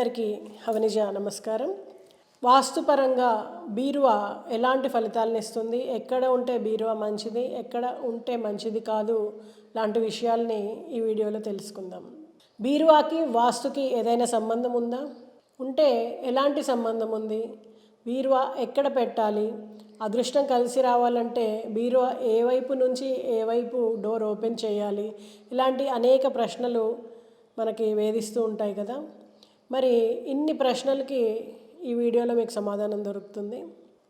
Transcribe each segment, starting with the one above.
అందరికీ హవనిజ నమస్కారం. వాస్తుపరంగా బీరువా ఎలాంటి ఫలితాలను ఇస్తుంది? ఎక్కడ ఉంటే బీరువా మంచిది? ఎక్కడ ఉంటే మంచిది కాదు? లాంటి విషయాల్ని ఈ వీడియోలో తెలుసుకుందాం. బీరువాకి వాస్తుకి ఏదైనా సంబంధం ఉందా? ఉంటే ఎలాంటి సంబంధం ఉంది? బీరువా ఎక్కడ పెట్టాలి? అదృష్టం కలిసి రావాలంటే బీరువా ఏ వైపు నుంచి ఏ వైపు డోర్ ఓపెన్ చేయాలి? ఇలాంటి అనేక ప్రశ్నలు మనకి వేధిస్తూ ఉంటాయి కదా. మరి ఇన్ని ప్రశ్నలకి ఈ వీడియోలో మీకు సమాధానం దొరుకుతుంది.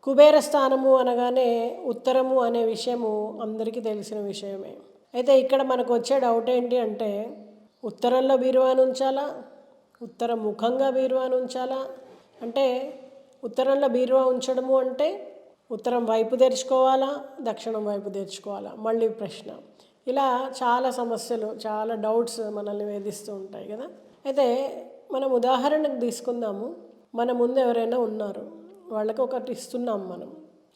కుబేర స్థానము అనగానే ఉత్తరము అనే విషయము అందరికీ తెలిసిన విషయమే. అయితే ఇక్కడ మనకు వచ్చే డౌట్ ఏంటి అంటే ఉత్తరంలో బీరువాను ఉంచాలా ఉత్తర ముఖంగా బీరువాను ఉంచాలా అంటే ఉత్తరంలో బీరువా ఉంచడము అంటే ఉత్తరం వైపు తెరుచుకోవాలా? దక్షిణం వైపు తెరుచుకోవాలా? మళ్ళీ ప్రశ్న. ఇలా చాలా సమస్యలు చాలా డౌట్స్ మనల్ని వేధిస్తూ ఉంటాయి కదా. అయితే మనం ఉదాహరణకు తీసుకుందాము. మన ముందు ఎవరైనా ఉన్నారు. వాళ్ళకి ఒకటి ఇస్తున్నాం మనం.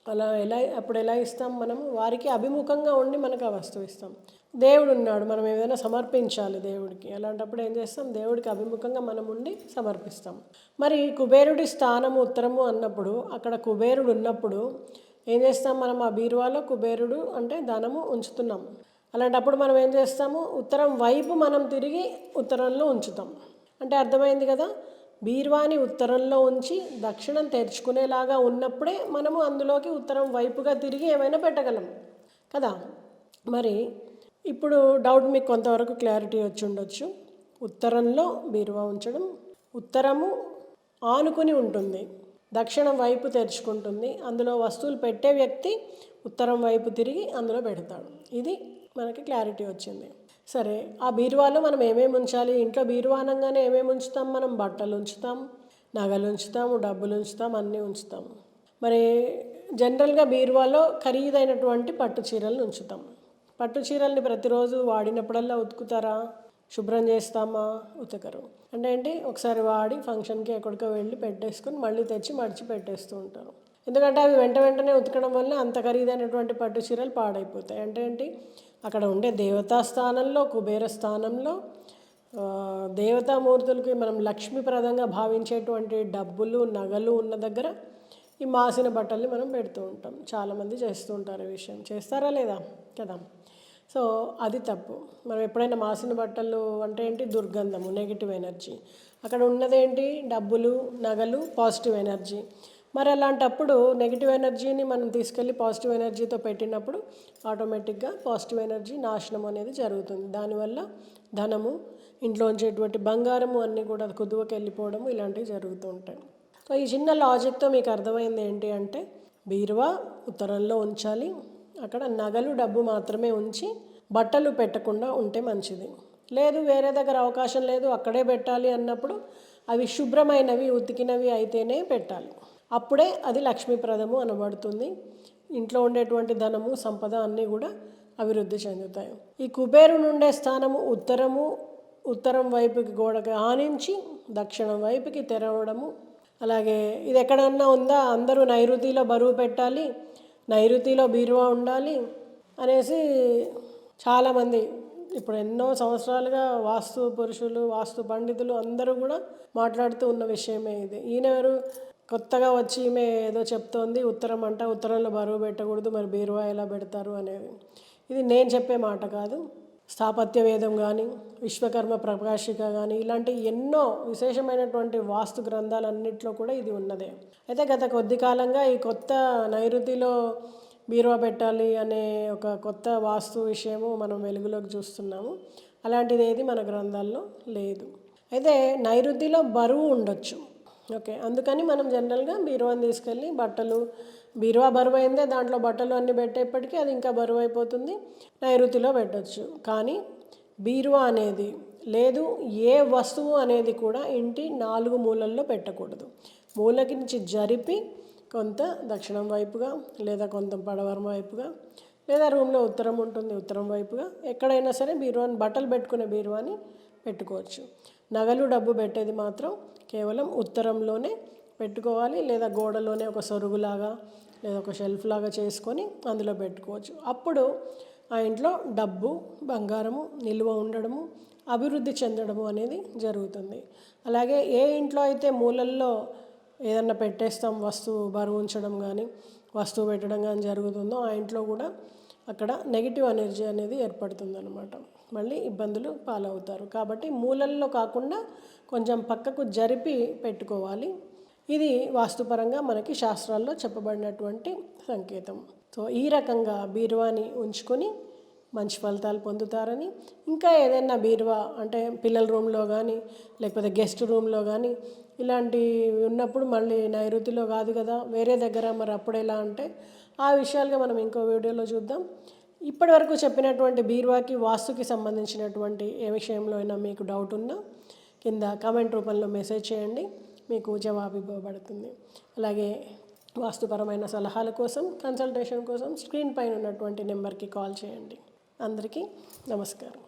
అలా ఎలా అప్పుడు ఎలా ఇస్తాం మనం? వారికి అభిముఖంగా ఉండి మనకు ఆ వస్తువు ఇస్తాం. దేవుడు ఉన్నాడు మనం ఏదైనా సమర్పించాలి దేవుడికి. అలాంటప్పుడు ఏం చేస్తాం? దేవుడికి అభిముఖంగా మనం ఉండి సమర్పిస్తాం. మరి కుబేరుడి స్థానము ఉత్తరము అన్నప్పుడు అక్కడ కుబేరుడు ఉన్నప్పుడు ఏం చేస్తాం? మనం ఆ బీరువాలో కుబేరుడు అంటే ధనము ఉంచుతున్నాం. అలాంటప్పుడు మనం ఏం చేస్తాము? ఉత్తరం వైపు మనం తిరిగి ఉత్తరంలో ఉంచుతాం. అంటే అర్థమైంది కదా? బీరువాని ఉత్తరంలో ఉంచి దక్షిణం తెరుచుకునేలాగా ఉన్నప్పుడే మనము అందులోకి ఉత్తరం వైపుగా తిరిగి ఏమైనా పెట్టగలం. కదా? మరి ఇప్పుడు డౌట్ మీకు కొంతవరకు క్లారిటీ వచ్చి ఉండొచ్చు. ఉత్తరంలో బీరువా ఉంచడం ఉత్తరము ఆనుకుని ఉంటుంది. దక్షిణం వైపు తెరుచుకుంటుంది. అందులో వస్తువులు పెట్టే వ్యక్తి ఉత్తరం వైపు తిరిగి అందులో పెడతాడు. ఇది మనకి క్లారిటీ వచ్చింది. సరే ఆ బీరువాలో మనం ఏమేమి ఉంచాలి? ఇంట్లో బీరువా అనగానే ఏమేమి ఉంచుతాం మనం? బట్టలు ఉంచుతాం నగలు ఉంచుతాము డబ్బులు ఉంచుతాం అన్నీ ఉంచుతాం. మరి జనరల్గా బీరువాలో ఖరీదైనటువంటి పట్టు చీరలను ఉంచుతాం. పట్టు చీరల్ని ప్రతిరోజు వాడినప్పుడల్లా ఉతుకుతారా? శుభ్రం చేస్తామా? ఉతకరు. అంటే ఏంటి? ఒకసారి వాడి ఫంక్షన్కి ఎక్కడికో వెళ్ళి పెట్టేసుకొని మళ్ళీ తెచ్చి మడిచి పెట్టేస్తూ ఉంటారు. ఎందుకంటే అవి వెంట వెంటనే ఉతకడం వల్ల అంత ఖరీదైనటువంటి పట్టు చీరలు పాడైపోతాయి. అంటే ఏంటి? అక్కడ ఉండే దేవతా స్థానంలో కుబేర స్థానంలో దేవతామూర్తులకి మనం లక్ష్మీప్రదంగా భావించేటువంటి డబ్బులు నగలు ఉన్న దగ్గర ఈ మాసిన బట్టల్ని మనం పెడుతూ ఉంటాం. చాలామంది చేస్తూ ఉంటారు ఈ విషయం. చేస్తారా లేదా? కదా. సో అది తప్పు. మనం ఎప్పుడైనా మాసిన బట్టలు అంటే ఏంటి? దుర్గంధము నెగిటివ్ ఎనర్జీ అక్కడ ఉన్నదేంటి? డబ్బులు నగలు పాజిటివ్ ఎనర్జీ మరి అలాంటప్పుడు నెగిటివ్ ఎనర్జీని మనం తీసుకెళ్ళి పాజిటివ్ ఎనర్జీతో పెట్టినప్పుడు ఆటోమేటిక్గా పాజిటివ్ ఎనర్జీ నాశనం అనేది జరుగుతుంది. దానివల్ల ధనము ఇంట్లో ఉంచేటువంటి బంగారము అన్నీ కూడా కుదువకి వెళ్ళిపోవడము ఇలాంటివి జరుగుతూ ఉంటాయి. సో ఈ చిన్న లాజిక్తో మీకు అర్థమైంది ఏంటి అంటే బీరువా ఉత్తరంలో ఉంచాలి. అక్కడ నగలు డబ్బు మాత్రమే ఉంచి బట్టలు పెట్టకుండా ఉంటే మంచిది. లేదు వేరే దగ్గర అవకాశం లేదు అక్కడే పెట్టాలి అన్నప్పుడు అవి శుభ్రమైనవి ఉతికినవి అయితేనే పెట్టాలి. అప్పుడే అది లక్ష్మీప్రదము అనబడుతుంది. ఇంట్లో ఉండేటువంటి ధనము సంపద అన్నీ కూడా అభివృద్ధి చెందుతాయి. ఈ కుబేరుని ఉండే స్థానము ఉత్తరము ఉత్తరం వైపుకి గోడకి ఆనించి దక్షిణం వైపుకి తెరవడము. అలాగే ఇది ఎక్కడన్నా ఉందా? అందరూ నైరుతిలో బరువు పెట్టాలి నైరుతిలో బీరువా ఉండాలి అనేసి చాలామంది ఇప్పుడు ఎన్నో సంవత్సరాలుగా వాస్తు పురుషులు వాస్తు పండితులు అందరూ కూడా మాట్లాడుతూ ఉన్న విషయమే ఇది. ఈయన ఎవరు కొత్తగా వచ్చి ఈమె ఏదో చెప్తోంది ఉత్తరం అంట ఉత్తరంలో బరువు పెట్టకూడదు మరి బీరువా ఎలా పెడతారు అనేది. ఇది నేను చెప్పే మాట కాదు. స్థాపత్య వేదం కానీ విశ్వకర్మ ప్రకాశిక కానీ ఇలాంటి ఎన్నో విశేషమైనటువంటి వాస్తు గ్రంథాలన్నింటిలో కూడా ఇది ఉన్నదే. అయితే గత కొద్ది కాలంగా ఈ కొత్త నైరుతిలో బీరువా పెట్టాలి అనే ఒక కొత్త వాస్తు విషయము మనం వెలుగులోకి చూస్తున్నాము. అలాంటిది ఏది మన గ్రంథాల్లో లేదు. అయితే నైరుతిలో బరువు ఉండొచ్చు. ఓకే. అందుకని మనం జనరల్గా బీరువాని తీసుకెళ్ళి బట్టలు బీరువా బరువు అయిందే దాంట్లో బట్టలు అన్నీ పెట్టేప్పటికీ అది ఇంకా బరువు అయిపోతుంది. నైరుతిలో పెట్టొచ్చు. కానీ బీరువా అనేది లేదు ఏ వస్తువు అనేది కూడా ఇంటి నాలుగు మూలల్లో పెట్టకూడదు. మూలకి నుంచి జరిపి కొంత దక్షిణం వైపుగా లేదా కొంత పడవరం వైపుగా లేదా రూమ్లో ఉత్తరం ఉంటుంది ఉత్తరం వైపుగా ఎక్కడైనా సరే బీరువాని బట్టలు పెట్టుకునే బీరువాని పెట్టుకోవచ్చు. నగలు డబ్బు పెట్టేది మాత్రం కేవలం ఉత్తరంలోనే పెట్టుకోవాలి లేదా గోడలోనే ఒక సొరుగులాగా లేదా ఒక షెల్ఫ్ లాగా చేసుకొని అందులో పెట్టుకోవచ్చు. అప్పుడు ఆ ఇంట్లో డబ్బు బంగారము నిల్వ ఉండడము అభివృద్ధి చెందడము అనేది జరుగుతుంది. అలాగే ఏ ఇంట్లో అయితే మూలల్లో ఏదన్నా పెట్టేస్తాం వస్తువు బరువు ఉంచడం కానీ వస్తువు పెట్టడం కానీ జరుగుతుందో ఆ ఇంట్లో కూడా అక్కడ నెగిటివ్ ఎనర్జీ అనేది ఏర్పడుతుంది అనమాట మళ్ళీ ఇబ్బందులు పాలవుతారు. కాబట్టి మూలల్లో కాకుండా కొంచెం పక్కకు జరిపి పెట్టుకోవాలి. ఇది వాస్తుపరంగా మనకి శాస్త్రాల్లో చెప్పబడినటువంటి సంకేతం. సో ఈ రకంగా బీరువాని ఉంచుకొని మంచి ఫలితాలు పొందుతారని ఇంకా ఏదైనా బీరువా అంటే పిల్లల రూమ్లో కానీ లేకపోతే గెస్ట్ రూమ్లో కానీ ఇలాంటివి ఉన్నప్పుడు మళ్ళీ నైరుతిలో కాదు కదా వేరే దగ్గర మరి అప్పుడు ఎలా అంటే ఆ విషయాలుగా మనం ఇంకో వీడియోలో చూద్దాం. ఇప్పటివరకు చెప్పినటువంటి బీరువాకి వాస్తుకి సంబంధించినటువంటి ఏ విషయంలో అయినా మీకు డౌట్ ఉన్నా కింద కామెంట్ రూపంలో మెసేజ్ చేయండి మీకు జవాబు ఇవ్వబడుతుంది అలాగే వాస్తుపరమైన సలహాల కోసం కన్సల్టేషన్ కోసం స్క్రీన్ పైన ఉన్నటువంటి నెంబర్కి కాల్ చేయండి. అందరికీ నమస్కారం.